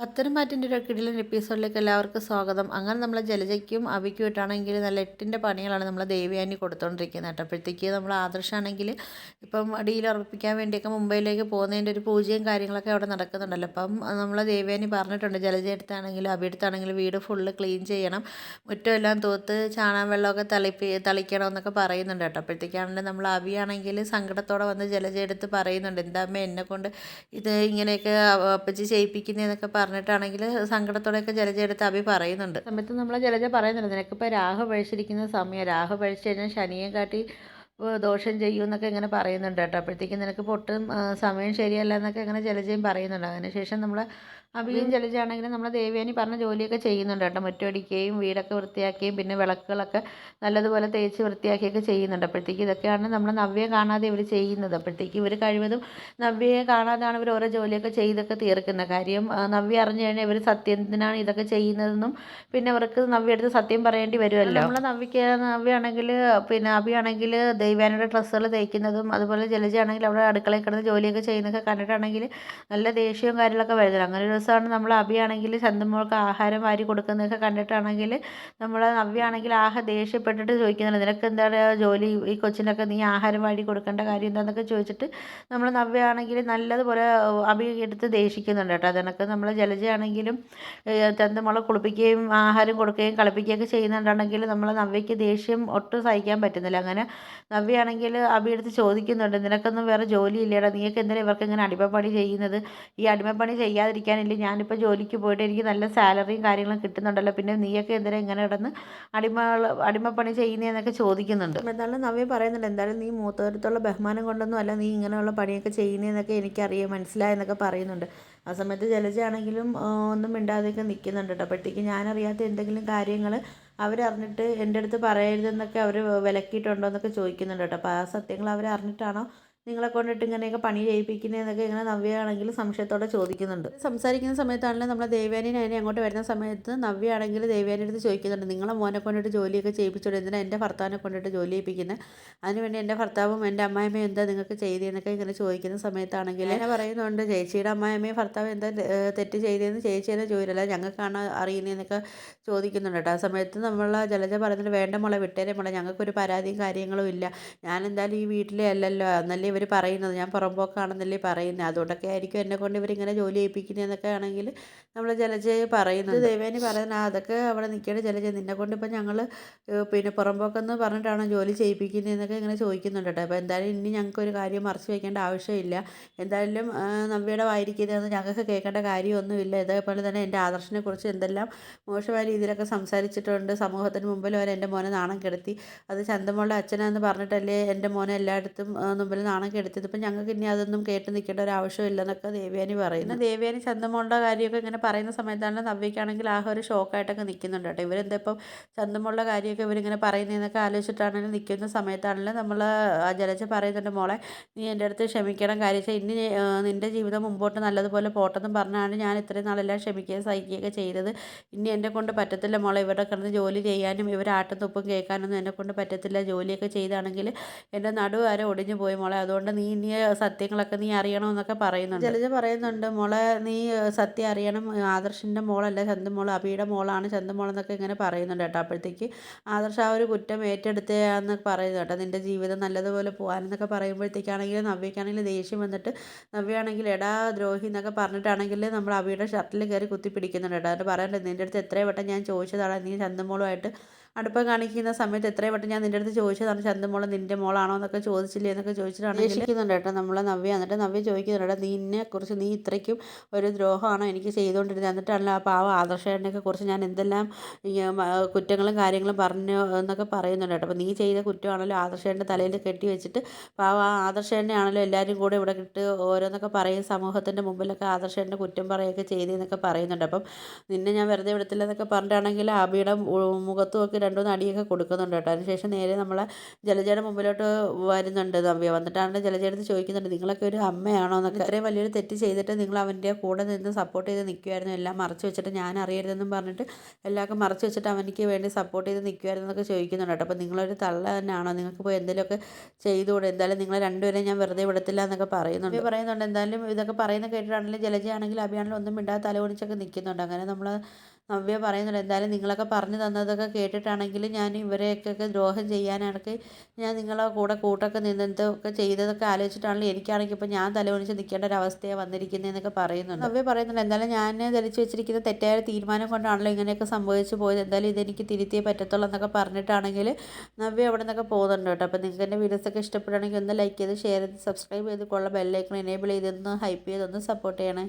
പത്തനംതിട്ടന്റെ ഒരു കിടിലൻ എപ്പിസോഡിലേക്ക് എല്ലാവർക്കും സ്വാഗതം. അങ്ങനെ നമ്മൾ ജലജയ്ക്കും അവയ്ക്കും ഇട്ടാണെങ്കിൽ നല്ല എട്ടിന്റെ പണികളാണ് നമ്മൾ ദേവിയാനി കൊടുത്തുകൊണ്ടിരിക്കുന്നത് കേട്ടോ. അപ്പോഴത്തേക്ക് നമ്മൾ ആദർശമാണെങ്കിൽ ഇപ്പം അടിയിൽ ഉറപ്പിക്കാൻ വേണ്ടിയൊക്കെ മുംബൈയിലേക്ക് പോകുന്നതിന്റെ ഒരു പൂജയും കാര്യങ്ങളൊക്കെ അവിടെ നടക്കുന്നുണ്ടല്ലോ. അപ്പം നമ്മൾ ദേവിയാനി പറഞ്ഞിട്ടുണ്ട് ജലജ അവിടുത്താണെങ്കിലും വീട് ഫുള്ള് ക്ലീൻ ചെയ്യണം. മുറ്റം എല്ലാം തൂത്ത് ചാണാൻ വെള്ളമൊക്കെ തളിപ്പി തളിക്കണം എന്നൊക്കെ പറയുന്നുണ്ട് കേട്ടോ. അപ്പോഴത്തേക്കാണെങ്കിൽ നമ്മൾ അവിയാണെങ്കിൽ സങ്കടത്തോടെ വന്ന് ജലജ എടുത്ത് പറയുന്നുണ്ട് എന്താ അമ്മ എന്നെ കൊണ്ട് ഇത് ഇങ്ങനെയൊക്കെ അപ്പച്ചി ചെയ്യിപ്പിക്കുന്നതെന്നൊക്കെ പറഞ്ഞിട്ടാണെങ്കിൽ സങ്കടത്തോടെയൊക്കെ ജലജ എടുത്ത് അഭി പറയുന്നുണ്ട്. സമയത്ത് നമ്മൾ ജലജ പറയുന്നുണ്ട് നിനക്കിപ്പോൾ രാഹു പഴിച്ചിരിക്കുന്ന സമയം രാഹു പഴിച്ചു കഴിഞ്ഞാൽ ശനിയെ കാട്ടി ദോഷം ചെയ്യും എന്നൊക്കെ ഇങ്ങനെ പറയുന്നുണ്ട് കേട്ടോ. അപ്പോഴത്തേക്കും നിനക്ക് പൊട്ടും സമയം ശരിയല്ല എന്നൊക്കെ ഇങ്ങനെ ജലജയും പറയുന്നുണ്ട്. അതിന് ശേഷം നമ്മൾ അഭിയും ജലജാണെങ്കിലും നമ്മൾ ദേവയാനി പറഞ്ഞ ജോലിയൊക്കെ ചെയ്യുന്നുണ്ട് കേട്ടോ. മുറ്റടിക്കുകയും വീടൊക്കെ വൃത്തിയാക്കുകയും പിന്നെ വിളക്കുകളൊക്കെ നല്ലതുപോലെ തേച്ച് വൃത്തിയാക്കിയൊക്കെ ചെയ്യുന്നുണ്ട്. അപ്പോഴത്തേക്ക് ഇതൊക്കെയാണ് നമ്മൾ നവ്യയെ കാണാതെ ഇവർ ചെയ്യുന്നത്. അപ്പോഴത്തേക്ക് ഇവർ കഴിവതും നവ്യയെ കാണാതെയാണ് ഇവർ ഓരോ ജോലിയൊക്കെ ചെയ്തൊക്കെ തീർക്കുന്നത്. കാര്യം നവ്യ അറിഞ്ഞു കഴിഞ്ഞാൽ ഇവർ സത്യത്തിനാണ് ഇതൊക്കെ ചെയ്യുന്നതെന്നും പിന്നെ അവർക്ക് നവ്യ എടുത്ത് സത്യം പറയേണ്ടി വരുമല്ലോ. നമ്മൾ നവ്യക്ക് നവ്യാണെങ്കിൽ പിന്നെ അഭിയാണെങ്കിൽ ദൈവാനയുടെ ഡ്രസ്സുകൾ തയ്ക്കുന്നതും അതുപോലെ ജലജയാണെങ്കിൽ അവിടെ അടുക്കളയിൽ കിടന്ന് ജോലിയൊക്കെ ചെയ്യുന്നതൊക്കെ കണ്ടിട്ടാണെങ്കിൽ നല്ല ദേഷ്യവും കാര്യങ്ങളൊക്കെ വരുന്നത് അങ്ങനെ ഒരു ദിവസമാണ് നമ്മൾ അഭിയാണെങ്കിൽ ചന്തമോൾക്ക് ആഹാരം വാരി കൊടുക്കുന്നതൊക്കെ കണ്ടിട്ടാണെങ്കിൽ നമ്മൾ നവ്യാണെങ്കിൽ ആഹ ദേഷ്യപ്പെട്ടിട്ട് ചോദിക്കുന്നുണ്ട് നിനക്ക് എന്താണ് ജോലി? ഈ കൊച്ചിനൊക്കെ നീ ആഹാരം വാരി കൊടുക്കേണ്ട കാര്യം എന്താണെന്നൊക്കെ ചോദിച്ചിട്ട് നമ്മൾ നവ്യാണെങ്കിൽ നല്ലതുപോലെ അഭി എടുത്ത് ദേഷിക്കുന്നുണ്ട് കേട്ടോ. അതിനൊക്കെ നമ്മൾ ജലജയാണെങ്കിലും ചന്തമോളെ കുളിപ്പിക്കുകയും ആഹാരം കൊടുക്കുകയും കളിപ്പിക്കുകയൊക്കെ ചെയ്യുന്നുണ്ടെങ്കിൽ നമ്മൾ നവ്യയ്ക്ക് ദേഷ്യം ഒട്ടും സഹിക്കാൻ പറ്റുന്നില്ല. അങ്ങനെ നവ്യാണെങ്കിൽ അഭി എടുത്ത് ചോദിക്കുന്നുണ്ട് നിനക്കൊന്നും വേറെ ജോലി ഇല്ലേടാ? നീയൊക്കെ എന്തിനാണ് ഇവർക്ക് ഇങ്ങനെ അടിമപ്പണി ചെയ്യുന്നത്? ഈ അടിമപ്പണി ചെയ്യാതിരിക്കാനില്ല ഞാനിപ്പോൾ ജോലിക്ക് പോയിട്ട് എനിക്ക് നല്ല സാലറിയും കാര്യങ്ങളും കിട്ടുന്നുണ്ടല്ലോ. പിന്നെ നീയൊക്കെ എന്തിനാ ഇങ്ങനെ കിടന്ന് അടിമ അടിമപ്പണി ചെയ്യുന്നതെന്നൊക്കെ ചോദിക്കുന്നുണ്ട്. എന്തായാലും നവ്യ പറയുന്നുണ്ട് എന്തായാലും നീ മൂത്തവരത്തുള്ള ബഹുമാനം കൊണ്ടൊന്നും അല്ല നീ ഇങ്ങനെയുള്ള പണിയൊക്കെ ചെയ്യുന്നതെന്നൊക്കെ എനിക്കറിയാം മനസ്സിലായെന്നൊക്കെ പറയുന്നുണ്ട്. ആ സമയത്ത് ജലജയാണെങ്കിലും ഒന്നും മിണ്ടാതെയൊക്കെ നിൽക്കുന്നുണ്ട് കേട്ടോ അപ്പോഴത്തേക്ക് ഞാനറിയാത്ത എന്തെങ്കിലും കാര്യങ്ങൾ അവരറിഞ്ഞിട്ട് എന്റെ അടുത്ത് പറയരുതെന്നൊക്കെ അവർ വിലക്കിയിട്ടുണ്ടോ എന്നൊക്കെ ചോദിക്കുന്നുണ്ട് കേട്ടോ അപ്പോൾ ആ സത്യങ്ങൾ അവരറിഞ്ഞിട്ടാണോ നിങ്ങളെ കൊണ്ടിട്ട് ഇങ്ങനെയൊക്കെ പണി ചെയ്യിപ്പിക്കുന്നതെന്നൊക്കെ ഇങ്ങനെ നവ്യയാണെങ്കിൽ സംശയത്തോടെ ചോദിക്കുന്നുണ്ട്. സംസാരിക്കുന്ന സമയത്താണെങ്കിലും നമ്മളെ ദേവ്യാനി അതിനെ അങ്ങോട്ട് വരുന്ന സമയത്ത് നവ്യാണെങ്കിൽ ദേവ്യാനി അടുത്ത് ചോദിക്കുന്നുണ്ട് നിങ്ങളെ മോനെ കൊണ്ടിട്ട് ജോലിയൊക്കെ ചെയ്യിപ്പിച്ചോളൂ എന്തിനാണ് എന്റെ ഭർത്താവിനെ കൊണ്ടിട്ട് ജോലി ചെയ്യിപ്പിക്കുന്നത് അതിനുവേണ്ടി എന്റെ ഭർത്താവും എന്റെ അമ്മായിമ്മയും എന്താ നിങ്ങൾക്ക് ചെയ്തതെന്നൊക്കെ ഇങ്ങനെ ചോദിക്കുന്ന സമയത്താണെങ്കിൽ എന്നെ പറയുന്നുണ്ട്. ചേച്ചിയുടെ അമ്മായിമ്മയും ഭർത്താവ് എന്താ തെറ്റ് ചെയ്തതെന്ന് ചേച്ചിയുടെ ജോലിയല്ല ഞങ്ങൾക്കാണ് അറിയുന്നതെന്നൊക്കെ ചോദിക്കുന്നുണ്ട് കേട്ടോ. ആ സമയത്ത് നമ്മൾ ജലജ പറഞ്ഞിട്ട് വേണ്ട മുള വിട്ടേരെ മുള ഞങ്ങൾക്കൊരു പരാതിയും കാര്യങ്ങളും ഇല്ല. ഞാൻ എന്തായാലും ഈ വീട്ടിലെ അല്ലല്ലോ എന്നല്ലേ ഇവർ പറയുന്നത്. ഞാൻ പുറമ്പോക്കാണെന്നല്ലേ പറയുന്നത് അതുകൊണ്ടൊക്കെ ആയിരിക്കും എന്നെ കൊണ്ട് ഇവരിങ്ങനെ ജോലി ചെയ്യിപ്പിക്കുന്നതെന്നൊക്കെ ആണെങ്കിൽ നമ്മൾ ജലജയെ പറയുന്നത്. ദേവേനി പറയുന്നത് അതൊക്കെ അവിടെ നിൽക്കേണ്ട ജലജ. നിന്നെ കൊണ്ട് ഇപ്പം ഞങ്ങൾ പിന്നെ പുറമ്പോക്കെന്ന് പറഞ്ഞിട്ടാണ് ജോലി ചെയ്യിപ്പിക്കുന്നതെന്നൊക്കെ ഇങ്ങനെ ചോദിക്കുന്നുണ്ട് കേട്ടോ. അപ്പോൾ എന്തായാലും ഇനി ഞങ്ങൾക്ക് ഒരു കാര്യം മറച്ചു വയ്ക്കേണ്ട ആവശ്യമില്ല. എന്തായാലും നവ്യയുടെ വായിരിക്കുന്നതെന്ന് ഞങ്ങൾക്ക് കേൾക്കേണ്ട കാര്യമൊന്നുമില്ല. ഇതേപോലെ തന്നെ എന്റെ ആദർശനെ കുറിച്ച് എന്തെല്ലാം മോശമായ രീതിയിലൊക്കെ സംസാരിച്ചിട്ടുണ്ട്. സമൂഹത്തിന് മുമ്പിൽ വരെ എന്റെ മോനെ നാണം കെടുത്തി. അത് ചന്തമോളുടെ അച്ഛനാന്ന് പറഞ്ഞിട്ടല്ലേ എന്റെ മോനെ എല്ലായിടത്തും മുമ്പിൽ നാണം കെടുത്തിയത് ഇപ്പം ഞങ്ങൾക്ക് ഇനി അതൊന്നും കേട്ട് നിൽക്കേണ്ട ഒരു ആവശ്യമില്ലെന്നൊക്കെ ദേവ്യാനി പറയുന്നു. ദേവ്യാനി ചന്ദമോളുടെ കാര്യമൊക്കെ ഇങ്ങനെ പറയുന്ന സമയത്താണ് നവ്യക്കാണെങ്കിൽ ആ ഒരു ഷോക്കായിട്ടൊക്കെ നിൽക്കുന്നുണ്ട് കേട്ടോ. ഇവരെന്താ ഇപ്പം ചന്തമുള്ള കാര്യമൊക്കെ ഇവരിങ്ങനെ പറയുന്നതെന്നൊക്കെ ആലോചിച്ചിട്ടാണെങ്കിലും നിൽക്കുന്ന സമയത്താണെങ്കിലും നമ്മൾ ജലജ പറയുന്നുണ്ട് മോളെ നീ എന്റെ അടുത്ത് ക്ഷമിക്കണം. കാര്യം വെച്ചാൽ ഇനി നിന്റെ ജീവിതം മുമ്പോട്ട് നല്ലതുപോലെ പോട്ടെന്നും പറഞ്ഞാണ് ഞാൻ ഇത്രയും നാളെല്ലാം ക്ഷമിക്കുകയും സഹിക്കുകയൊക്കെ ചെയ്തത്. ഇനി എന്നെ കൊണ്ട് പറ്റത്തില്ല മോളെ ഇവിടെ കിടന്ന് ജോലി ചെയ്യാനും ഇവരാട്ടും തുപ്പും കേൾക്കാനൊന്നും എന്നെ കൊണ്ട് പറ്റത്തില്ല. ജോലിയൊക്കെ ചെയ്താണെങ്കിൽ എന്റെ നടുവാരെ ഒടിഞ്ഞു പോയി മോളെ. അതുകൊണ്ട് നീ ഇനി സത്യങ്ങളൊക്കെ നീ അറിയണമെന്നൊക്കെ പറയുന്നുണ്ട്. ജലജ പറയുന്നുണ്ട് മോളെ നീ സത്യം അറിയണം. ആദർശിന്റെ മോളല്ല ചന്തുമോൾ അബിയുടെ മോളാണ് ചന്തുമോൾ എന്നൊക്കെ ഇങ്ങനെ പറയുന്നുണ്ട് കേട്ടോ. അപ്പോഴത്തേക്ക് ആദർശ് ആ ഒരു കുറ്റം ഏറ്റെടുത്തെന്ന് പറയുന്നു കേട്ടോ. നിന്റെ ജീവിതം നല്ലതുപോലെ പോകാനെന്നൊക്കെ പറയുമ്പോഴത്തേക്കാണെങ്കിൽ നവ്യക്കാണെങ്കിൽ ദേഷ്യം വന്നിട്ട് നവ്യാണെങ്കിൽ എടാ ദ്രോഹി എന്നൊക്കെ പറഞ്ഞിട്ടാണെങ്കിൽ നമ്മൾ അബിയുടെ ഷർട്ടിൽ കയറി കുത്തി പിടിക്കുന്നുണ്ട് കേട്ടോ. എന്നിട്ട് പറയണ്ടേ നിന്റെ അടുത്ത് എത്രയും വട്ടം ഞാൻ ചോദിച്ചതാണ് നീ ചന്തമോളുമായിട്ട് അടുപ്പം കാണിക്കുന്ന സമയത്ത് എത്രയും വട്ടം ഞാൻ നിന്റെ അടുത്ത് ചോദിച്ചതാണ് ചന്തമോൾ നിന്റെ മോളാണോ? എന്നൊക്കെ ചോദിച്ചില്ലേ എന്നൊക്കെ ചോദിച്ചിട്ടാണ് അന്വേഷിക്കുന്നുണ്ട് കേട്ടോ നമ്മൾ നവ്യ. എന്നിട്ട് നവ്യ ചോദിക്കുന്നുണ്ട് നിന്നെ കുറിച്ച് നീ ഇത്രയ്ക്കും ഒരു ദ്രോഹമാണോ എനിക്ക് ചെയ്തുകൊണ്ടിരുന്നത് എന്നിട്ടാണല്ലോ ആ പാവ ആദർശേട്ടനെയൊക്കെ കുറിച്ച് ഞാൻ എന്തെല്ലാം കുറ്റങ്ങളും കാര്യങ്ങളും പറഞ്ഞു എന്നൊക്കെ പറയുന്നുണ്ട് കേട്ടോ. അപ്പോൾ നീ ചെയ്ത കുറ്റമാണല്ലോ ആദർശേട്ടന്റെ തലയിൽ കെട്ടി വെച്ചിട്ട് പാവ ആ ആദർശേട്ടനെ ആണല്ലോ എല്ലാവരും കൂടെ ഇവിടെ ഇട്ട് ഓരോന്നൊക്കെ പറയും. സമൂഹത്തിന്റെ മുമ്പിലൊക്കെ ആദർശേട്ടന്റെ കുറ്റം പറയുകയൊക്കെ ചെയ്തെന്നൊക്കെ പറയുന്നുണ്ട്. അപ്പം നിന്നെ ഞാൻ വെറുതെ വിടത്തില്ല എന്നൊക്കെ പറഞ്ഞിട്ടാണെങ്കിൽ അബിയുടെ മുഖത്തും ഒക്കെ രണ്ടുമൂന്ന് അടിയൊക്കെ കൊടുക്കുന്നുണ്ട് കേട്ടോ. അതിനുശേഷം നേരെ നമ്മളെ ജലജയുടെ മുമ്പിലോട്ട് വരുന്നുണ്ട് നവ്യ. വന്നിട്ടാണ് ജലജയുടെ ചോദിക്കുന്നുണ്ട് നിങ്ങളൊക്കെ ഒരു അമ്മയാണോ? എന്നൊക്കെ. ഇത്രയും വലിയൊരു തെറ്റ് ചെയ്തിട്ട് നിങ്ങൾ അവന്റെ കൂടെ നിന്ന് സപ്പോർട്ട് ചെയ്ത് നിൽക്കുമായിരുന്നു എല്ലാം മറച്ചു വെച്ചിട്ട് ഞാൻ അറിയരുതെന്നും പറഞ്ഞിട്ട് എല്ലാവർക്കും മറച്ചു വെച്ചിട്ട് അവനിക്ക് വേണ്ടി സപ്പോർട്ട് ചെയ്ത് നിൽക്കുമായിരുന്നു എന്നൊക്കെ ചോദിക്കുന്നുണ്ട് കേട്ടോ. അപ്പോൾ നിങ്ങളൊരു തള്ള തന്നെയാണോ? നിങ്ങൾക്ക് പോയി എന്തെങ്കിലുമൊക്കെ ചെയ്തുകൂടെ? എന്തായാലും നിങ്ങളെ രണ്ടുപേരെയും ഞാൻ വെറുതെ വിടത്തില്ല എന്നൊക്കെ പറയുന്നുണ്ട്. പറയുന്നുണ്ട് എന്തായാലും ഇതൊക്കെ പറയുന്ന കേട്ടിട്ടാണെങ്കിലും ജലജയാണെങ്കിലും അഭിയാണെങ്കിലും ഒന്നും മിണ്ടാതെ തലകുണിച്ചൊക്കെ നിൽക്കുന്നുണ്ട്. അങ്ങനെ നമ്മൾ നവ്യ പറയുന്നുണ്ട് എന്തായാലും നിങ്ങളൊക്കെ പറഞ്ഞു തന്നതൊക്കെ കേട്ടിട്ടാണെങ്കിൽ ഞാൻ ഇവരെയൊക്കെ ദ്രോഹം ചെയ്യാനാണെങ്കിൽ ഞാൻ നിങ്ങളെ കൂടെ കൂട്ടൊക്കെ നിന്നതൊക്കെ ചെയ്തതൊക്കെ ആലോചിച്ചിട്ടാണെങ്കിൽ എനിക്കാണെങ്കിൽ ഇപ്പോൾ ഞാൻ തലവണിച്ച് നിൽക്കേണ്ട ഒരു അവസ്ഥയാണ് വന്നിരിക്കുന്നതെന്നൊക്കെ പറയുന്നുണ്ട്. നവ്യ പറയുന്നുണ്ട് എന്തായാലും ഞാൻ ധരിച്ചു വെച്ചിരിക്കുന്ന തെറ്റായ തീരുമാനം കൊണ്ടാണല്ലോ ഇങ്ങനെയൊക്കെ സംഭവിച്ചു പോയത്. എന്തായാലും ഇതെനിക്ക് തിരുത്തിയേ പറ്റത്തുള്ളൂ എന്നൊക്കെ പറഞ്ഞിട്ടാണെങ്കിൽ നവ്യ അവിടെ നിന്നൊക്കെ പോകുന്നുണ്ട് കേട്ടോ. അപ്പോൾ നിങ്ങൾക്ക് എന്റെ വീഡിയോസൊക്കെ ഇഷ്ടപ്പെടുകയാണെങ്കിൽ ഒന്ന് ലൈക്ക് ചെയ്ത് ഷെയർ ചെയ്ത് സബ്സ്ക്രൈബ് ചെയ്ത് കൊള്ള ബെല്ലൈക്കൺ എനേബിൾ ചെയ്തൊന്ന് ഹൈപ്പ് ചെയ്തൊന്ന് സപ്പോർട്ട് ചെയ്യണേ.